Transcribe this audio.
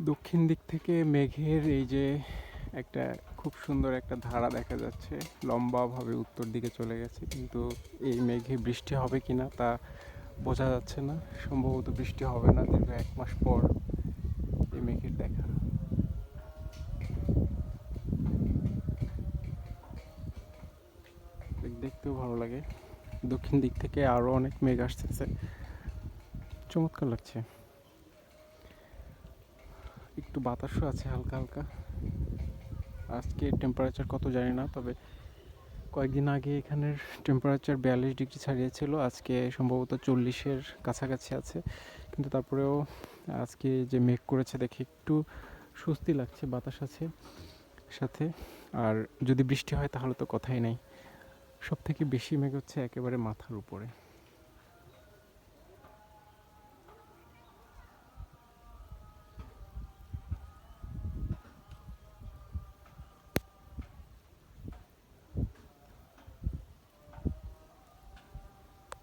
দক্ষিণ দিক থেকে মেঘের এই যে একটা খুব সুন্দর একটা ধারা দেখা যাচ্ছে, লম্বাভাবে উত্তর দিকে চলে গেছে। কিন্তু এই মেঘে বৃষ্টি হবে কি না তা বোঝা যাচ্ছে না। সম্ভবত বৃষ্টি হবে না, দীর্ঘ এক মাস পর এই মেঘের দেখা। দেখতেও ভালো লাগে। দক্ষিণ দিক থেকে আরও অনেক মেঘ আসতেছে। চমৎকার লাগছে। একটু বাতাসও আছে হালকা হালকা। আজকে টেম্পারেচার কত জানি না, তবে কয়েকদিন আগে এখানের টেম্পারেচার বিয়াল্লিশ ডিগ্রি ছাড়িয়েছিল, আজকে সম্ভবত চল্লিশের কাছাকাছি আছে। কিন্তু তারপরেও আজকে যে মেঘ করেছে দেখে একটু স্বস্তি লাগছে, বাতাস আছে সাথে। আর যদি বৃষ্টি হয় তাহলে তো কথাই নেই। সব থেকে বেশি মেঘ হচ্ছে একেবারে মাথার উপরে।